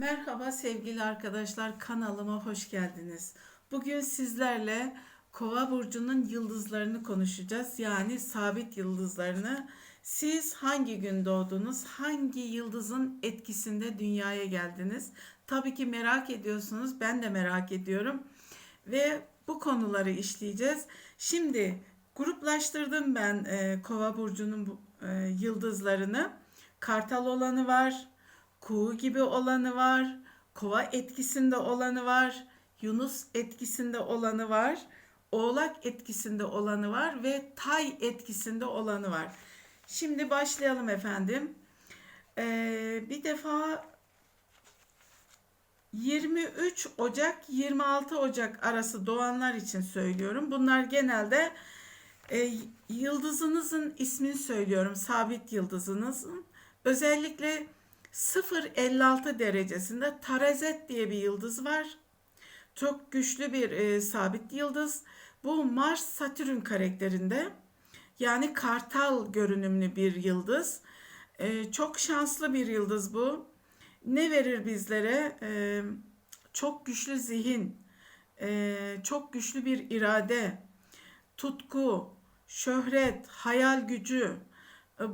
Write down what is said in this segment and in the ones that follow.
Merhaba sevgili arkadaşlar kanalıma hoş geldiniz. Bugün sizlerle Kova burcunun yıldızlarını konuşacağız. Yani sabit yıldızlarını. Siz hangi gün doğdunuz? Hangi yıldızın etkisinde dünyaya geldiniz? Tabii ki merak ediyorsunuz. Ben de merak ediyorum. Ve bu konuları işleyeceğiz. Şimdi gruplaştırdım ben e, Kova burcunun bu, e, yıldızlarını. Kartal olanı var, Kuğu gibi olanı var, Kova etkisinde olanı var, Yunus etkisinde olanı var, Oğlak etkisinde olanı var ve Tay etkisinde olanı var. Şimdi başlayalım efendim. Ee, bir defa 23 Ocak 26 Ocak arası doğanlar için söylüyorum. Bunlar genelde e, yıldızınızın ismini söylüyorum. Sabit yıldızınızın. Özellikle 0.56 derecesinde Tarazet diye bir yıldız var. Çok güçlü bir e, sabit yıldız. Bu Mars Satürn karakterinde. Yani kartal görünümlü bir yıldız. E, çok şanslı bir yıldız bu. Ne verir bizlere? E, çok güçlü zihin, e, çok güçlü bir irade, tutku, şöhret, hayal gücü,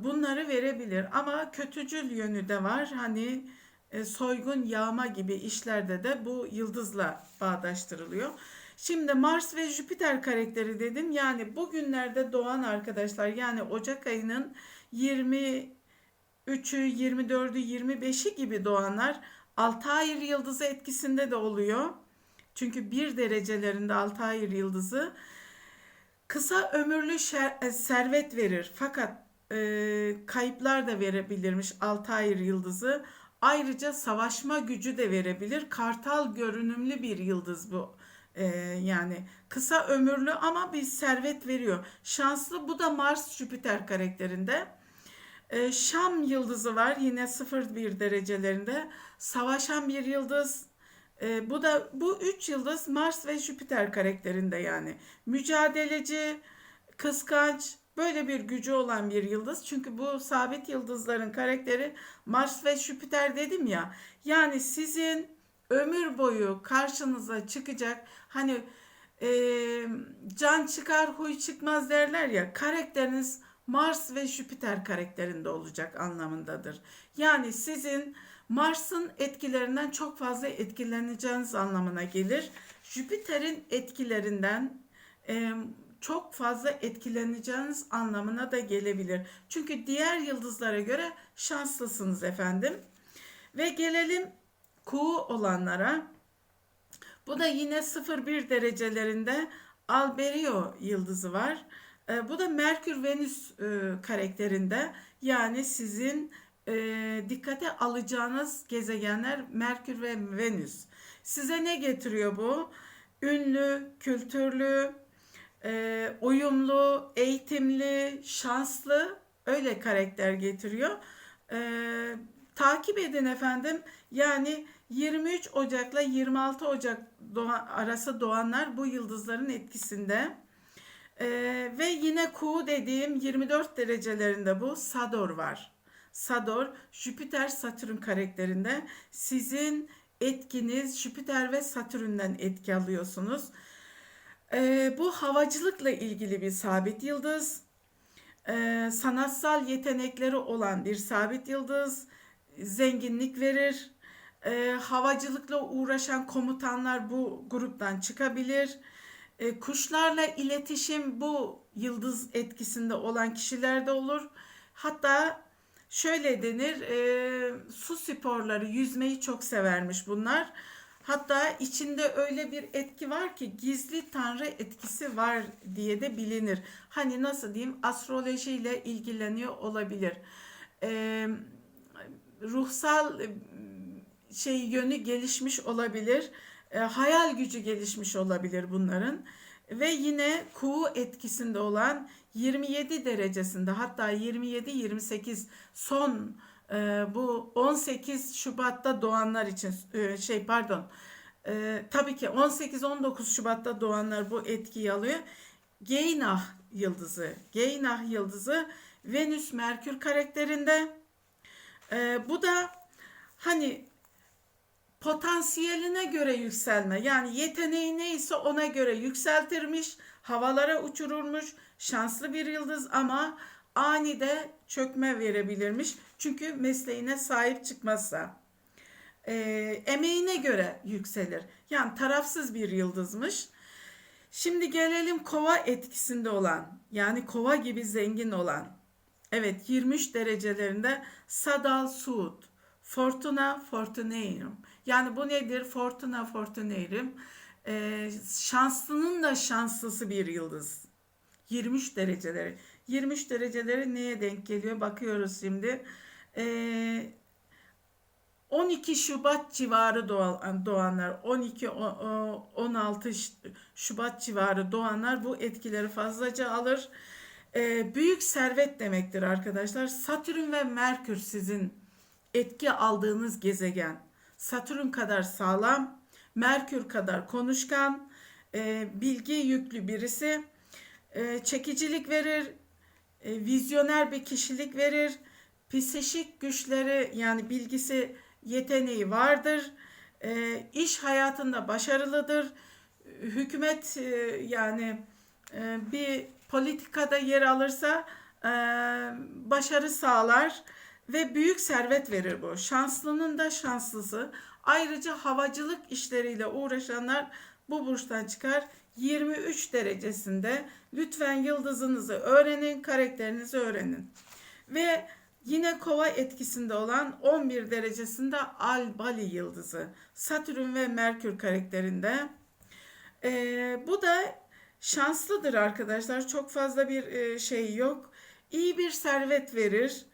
bunları verebilir ama kötücül yönü de var. Hani e, soygun, yağma gibi işlerde de bu yıldızla bağdaştırılıyor. Şimdi Mars ve Jüpiter karakteri dedim. Yani bugünlerde doğan arkadaşlar yani Ocak ayının 23'ü, 24'ü, 25'i gibi doğanlar Altair yıldızı etkisinde de oluyor. Çünkü bir derecelerinde Altair yıldızı kısa ömürlü servet verir. Fakat e, kayıplar da verebilirmiş Altair yıldızı. Ayrıca savaşma gücü de verebilir. Kartal görünümlü bir yıldız bu. E, yani kısa ömürlü ama bir servet veriyor. Şanslı bu da Mars Jüpiter karakterinde. E, Şam yıldızı var yine 01 derecelerinde. Savaşan bir yıldız. E, bu da bu üç yıldız Mars ve Jüpiter karakterinde yani. Mücadeleci, kıskanç, Böyle bir gücü olan bir yıldız. Çünkü bu sabit yıldızların karakteri Mars ve Jüpiter dedim ya. Yani sizin ömür boyu karşınıza çıkacak hani e, can çıkar huy çıkmaz derler ya karakteriniz Mars ve Jüpiter karakterinde olacak anlamındadır. Yani sizin Mars'ın etkilerinden çok fazla etkileneceğiniz anlamına gelir. Jüpiter'in etkilerinden e, çok fazla etkileneceğiniz anlamına da gelebilir. Çünkü diğer yıldızlara göre şanslısınız efendim. Ve gelelim kuğu olanlara. Bu da yine 0-1 derecelerinde Alberio yıldızı var. E, bu da Merkür Venüs e, karakterinde. Yani sizin e, dikkate alacağınız gezegenler Merkür ve Venüs. Size ne getiriyor bu? Ünlü, kültürlü, e, uyumlu, eğitimli, şanslı öyle karakter getiriyor. E, takip edin efendim. Yani 23 Ocak'la 26 Ocak doğan, arası doğanlar bu yıldızların etkisinde. E, ve yine Ku dediğim 24 derecelerinde bu Sador var. Sador Jüpiter Satürn karakterinde sizin etkiniz Jüpiter ve Satürn'den etki alıyorsunuz. E, bu havacılıkla ilgili bir sabit yıldız. E, sanatsal yetenekleri olan bir sabit yıldız. Zenginlik verir. E, havacılıkla uğraşan komutanlar bu gruptan çıkabilir. E, kuşlarla iletişim bu yıldız etkisinde olan kişilerde olur. Hatta şöyle denir, e, su sporları, yüzmeyi çok severmiş bunlar. Hatta içinde öyle bir etki var ki gizli tanrı etkisi var diye de bilinir. Hani nasıl diyeyim astrolojiyle ilgileniyor olabilir. Ee, ruhsal şey yönü gelişmiş olabilir. E, hayal gücü gelişmiş olabilir bunların. Ve yine kuğu etkisinde olan 27 derecesinde hatta 27-28 son e, bu 18 Şubat'ta doğanlar için e, şey pardon e, tabii ki 18-19 Şubat'ta doğanlar bu etkiyi alıyor. Geynah yıldızı, Geynah yıldızı Venüs Merkür karakterinde. E, bu da hani potansiyeline göre yükselme yani yeteneği neyse ona göre yükseltirmiş, havalara uçururmuş, şanslı bir yıldız ama anide çökme verebilirmiş. Çünkü mesleğine sahip çıkmazsa. Ee, emeğine göre yükselir. Yani tarafsız bir yıldızmış. Şimdi gelelim kova etkisinde olan yani kova gibi zengin olan. Evet 23 derecelerinde Sadal Suud. Fortuna Fortunarum. Yani bu nedir? Fortuna Fortunarum. Ee, şanslının da şanslısı bir yıldız. 23 dereceleri. 23 dereceleri neye denk geliyor? Bakıyoruz şimdi. Ee, 12 Şubat civarı doğan, doğanlar, 12 o- o- 16 Ş- Şubat civarı doğanlar bu etkileri fazlaca alır. Ee, büyük servet demektir arkadaşlar. Satürn ve Merkür sizin etki aldığınız gezegen. Satürn kadar sağlam, Merkür kadar konuşkan, e, bilgi yüklü birisi, e, çekicilik verir, e, vizyoner bir kişilik verir, psişik güçleri yani bilgisi, yeteneği vardır, e, iş hayatında başarılıdır, hükümet e, yani e, bir politikada yer alırsa e, başarı sağlar ve büyük servet verir bu. Şanslının da şanslısı. Ayrıca havacılık işleriyle uğraşanlar bu burçtan çıkar. 23 derecesinde lütfen yıldızınızı öğrenin, karakterinizi öğrenin. Ve yine kova etkisinde olan 11 derecesinde Albali yıldızı. Satürn ve Merkür karakterinde. Ee, bu da şanslıdır arkadaşlar. Çok fazla bir e, şey yok. İyi bir servet verir.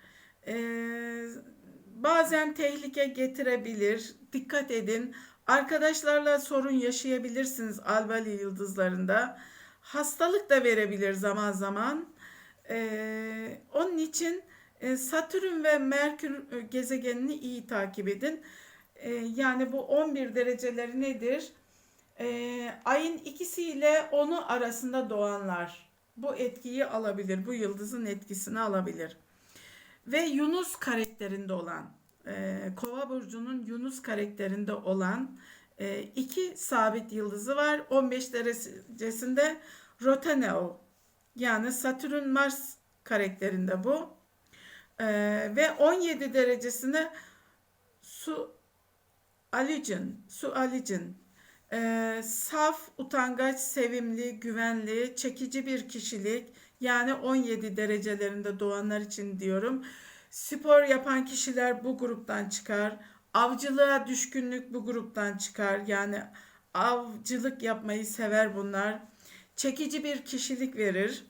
Ee, bazen tehlike getirebilir. Dikkat edin. Arkadaşlarla sorun yaşayabilirsiniz Albali yıldızlarında. Hastalık da verebilir zaman zaman. Ee, onun için e, Satürn ve Merkür e, gezegenini iyi takip edin. Ee, yani bu 11 dereceleri nedir? Ee, ayın ikisiyle onu arasında doğanlar bu etkiyi alabilir. Bu yıldızın etkisini alabilir. Ve Yunus karakterinde olan e, Kova burcunun Yunus karakterinde olan iki sabit yıldızı var. 15 derecesinde Rotaneo yani Satürn Mars karakterinde bu. E, ve 17 derecesinde Su Alicin, Su Alicin ee, saf, utangaç, sevimli, güvenli, çekici bir kişilik. Yani 17 derecelerinde doğanlar için diyorum. Spor yapan kişiler bu gruptan çıkar. Avcılığa düşkünlük bu gruptan çıkar. Yani avcılık yapmayı sever bunlar. Çekici bir kişilik verir.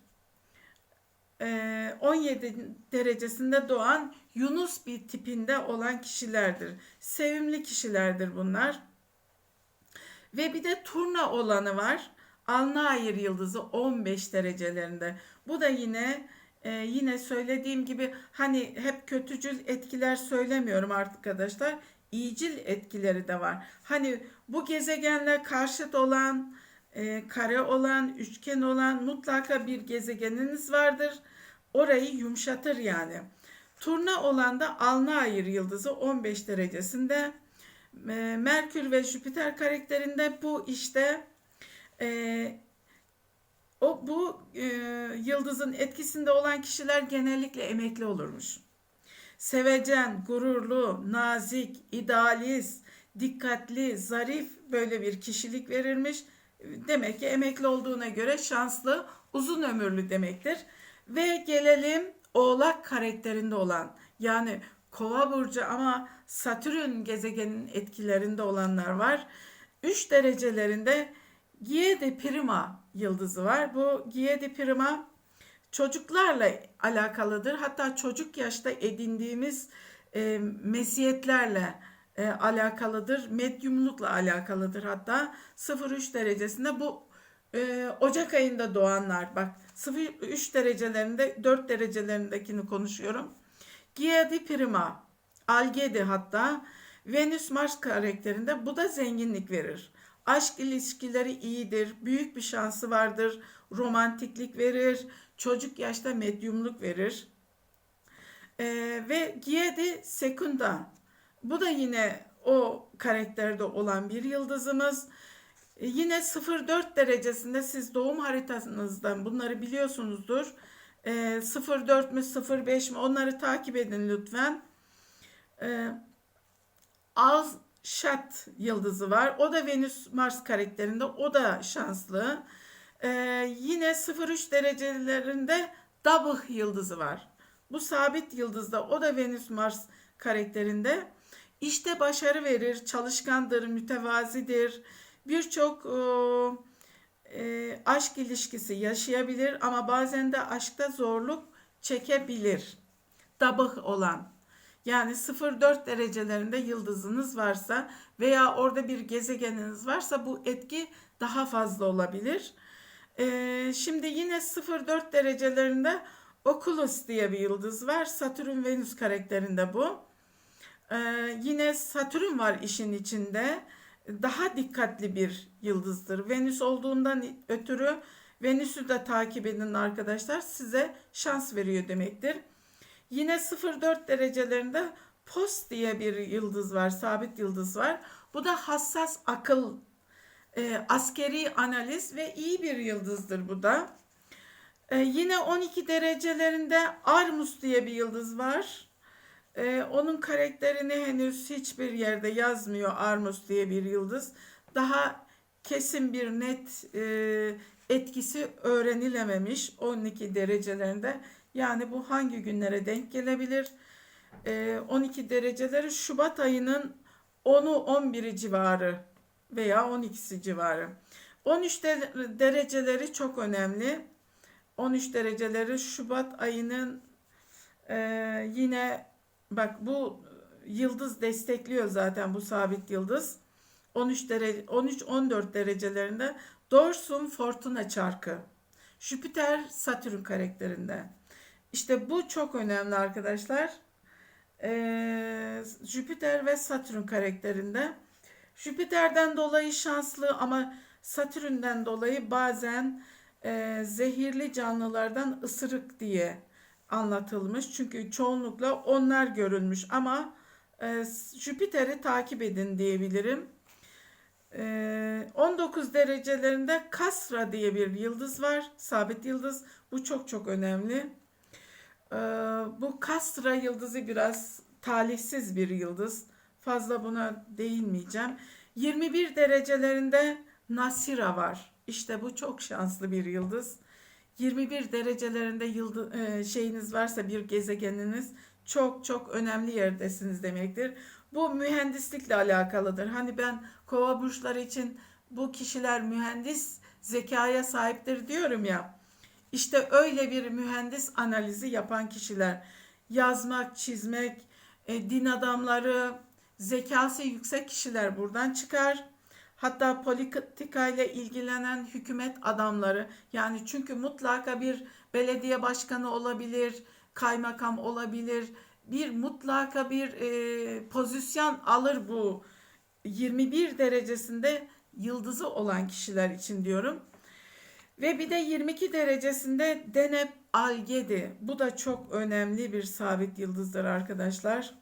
Ee, 17 derecesinde doğan Yunus bir tipinde olan kişilerdir. Sevimli kişilerdir bunlar. Ve bir de turna olanı var. Alnair yıldızı 15 derecelerinde. Bu da yine e, yine söylediğim gibi hani hep kötücül etkiler söylemiyorum arkadaşlar. İyicil etkileri de var. Hani bu gezegenle karşıt olan, e, kare olan, üçgen olan mutlaka bir gezegeniniz vardır. Orayı yumuşatır yani. Turna olan da Alnair yıldızı 15 derecesinde. E, Merkür ve Jüpiter karakterinde bu işte e, o bu e, yıldızın etkisinde olan kişiler genellikle emekli olurmuş. Sevecen, gururlu, nazik, idealist, dikkatli, zarif böyle bir kişilik verilmiş. Demek ki emekli olduğuna göre şanslı, uzun ömürlü demektir. Ve gelelim Oğlak karakterinde olan yani Kova burcu ama Satürn gezegenin etkilerinde olanlar var. 3 derecelerinde Gie de Prima yıldızı var. Bu Gie de Prima çocuklarla alakalıdır. Hatta çocuk yaşta edindiğimiz e, mesiyetlerle e, alakalıdır. Medyumlukla alakalıdır hatta 0-3 derecesinde bu e, Ocak ayında doğanlar bak 0-3 derecelerinde 4 derecelerindekini konuşuyorum. Gia di Prima, Algedi hatta Venüs Mars karakterinde bu da zenginlik verir. Aşk ilişkileri iyidir, büyük bir şansı vardır, romantiklik verir, çocuk yaşta medyumluk verir. Ee, ve Giedi Sekunda, bu da yine o karakterde olan bir yıldızımız. E, Yine 04 derecesinde siz doğum haritanızdan bunları biliyorsunuzdur. E, 04 mü 05 mi onları takip edin lütfen. E, Alşat yıldızı var. O da Venüs Mars karakterinde. O da şanslı. E, yine 03 derecelerinde Dabıh yıldızı var. Bu sabit yıldızda o da Venüs Mars karakterinde. İşte başarı verir, çalışkandır, mütevazidir. Birçok e, e, aşk ilişkisi yaşayabilir ama bazen de aşkta zorluk çekebilir. Dabıh olan. Yani 0-4 derecelerinde yıldızınız varsa veya orada bir gezegeniniz varsa bu etki daha fazla olabilir. Ee, şimdi yine 0-4 derecelerinde Oculus diye bir yıldız var. Satürn Venüs karakterinde bu. Ee, yine Satürn var işin içinde. Daha dikkatli bir yıldızdır. Venüs olduğundan ötürü Venüs'ü de takip edin arkadaşlar. Size şans veriyor demektir. Yine 0-4 derecelerinde Post diye bir yıldız var. Sabit yıldız var. Bu da hassas akıl, e, askeri analiz ve iyi bir yıldızdır bu da. E, yine 12 derecelerinde Armus diye bir yıldız var. Ee, onun karakterini henüz hiçbir yerde yazmıyor Armus diye bir yıldız. Daha kesin bir net e, etkisi öğrenilememiş 12 derecelerinde. Yani bu hangi günlere denk gelebilir? Ee, 12 dereceleri Şubat ayının 10'u 11'i civarı veya 12'si civarı. 13 de- dereceleri çok önemli. 13 dereceleri Şubat ayının e, yine Bak bu yıldız destekliyor zaten bu sabit yıldız. 13 derece 13 14 derecelerinde Dorsum Fortuna çarkı. Jüpiter Satürn karakterinde. İşte bu çok önemli arkadaşlar. Ee, Jüpiter ve Satürn karakterinde. Jüpiter'den dolayı şanslı ama Satürn'den dolayı bazen e, zehirli canlılardan ısırık diye anlatılmış. Çünkü çoğunlukla onlar görülmüş ama e, Jüpiter'i takip edin diyebilirim. E, 19 derecelerinde Kasra diye bir yıldız var. Sabit yıldız. Bu çok çok önemli. E, bu Kasra yıldızı biraz talihsiz bir yıldız. Fazla buna değinmeyeceğim. 21 derecelerinde Nasira var. İşte bu çok şanslı bir yıldız. 21 derecelerinde yıldız, e, şeyiniz varsa bir gezegeniniz çok çok önemli yerdesiniz demektir. Bu mühendislikle alakalıdır. Hani ben kova burçları için bu kişiler mühendis zekaya sahiptir diyorum ya. İşte öyle bir mühendis analizi yapan kişiler yazmak, çizmek, e, din adamları, zekası yüksek kişiler buradan çıkar. Hatta politika ile ilgilenen hükümet adamları yani çünkü mutlaka bir belediye başkanı olabilir, kaymakam olabilir, bir mutlaka bir e, pozisyon alır bu 21 derecesinde yıldızı olan kişiler için diyorum. Ve bir de 22 derecesinde Deneb Algedi. Bu da çok önemli bir sabit yıldızdır arkadaşlar.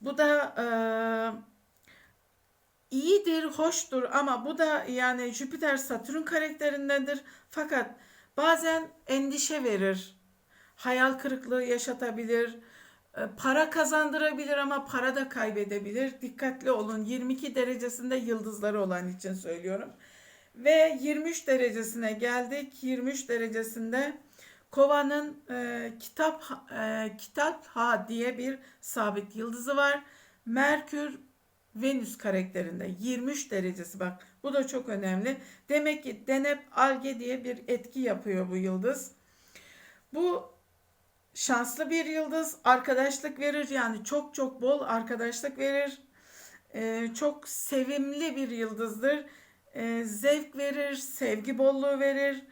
Bu da e, iyidir, hoştur ama bu da yani Jüpiter Satürn karakterindendir. Fakat bazen endişe verir. Hayal kırıklığı yaşatabilir. e, Para kazandırabilir ama para da kaybedebilir. Dikkatli olun. 22 derecesinde yıldızları olan için söylüyorum. Ve 23 derecesine geldik. 23 derecesinde Kova'nın e, kitap e, kitap ha diye bir sabit yıldızı var. Merkür Venüs karakterinde 23 derecesi bak bu da çok önemli. Demek ki Deneb Alge diye bir etki yapıyor bu yıldız. Bu şanslı bir yıldız arkadaşlık verir yani çok çok bol arkadaşlık verir. Ee, çok sevimli bir yıldızdır. Ee, zevk verir, sevgi bolluğu verir.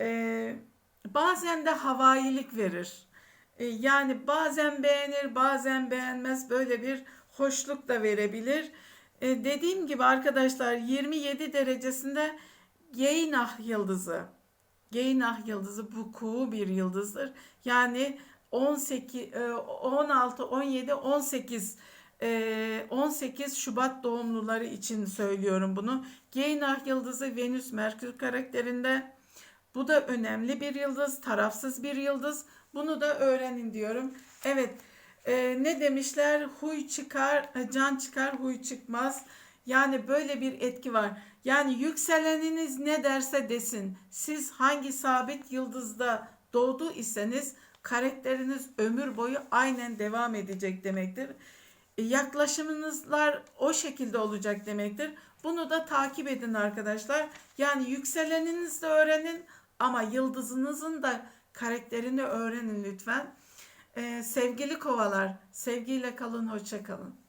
Ee, bazen de havailik verir. Ee, yani bazen beğenir, bazen beğenmez böyle bir hoşluk da verebilir. E, dediğim gibi arkadaşlar 27 derecesinde Geynah yıldızı. Geynah yıldızı bu kuğu bir yıldızdır. Yani 18, e, 16, 17, 18 Ee, 18 Şubat doğumluları için söylüyorum bunu. Geynah yıldızı Venüs Merkür karakterinde. Bu da önemli bir yıldız, tarafsız bir yıldız. Bunu da öğrenin diyorum. Evet, e, ne demişler? Huy çıkar, e, can çıkar, huy çıkmaz. Yani böyle bir etki var. Yani yükseleniniz ne derse desin. Siz hangi sabit yıldızda doğdu iseniz karakteriniz ömür boyu aynen devam edecek demektir. E, Yaklaşımınızlar o şekilde olacak demektir. Bunu da takip edin arkadaşlar. Yani yükseleninizi de öğrenin ama yıldızınızın da karakterini öğrenin lütfen. Ee, sevgili kovalar, sevgiyle kalın, hoşça kalın.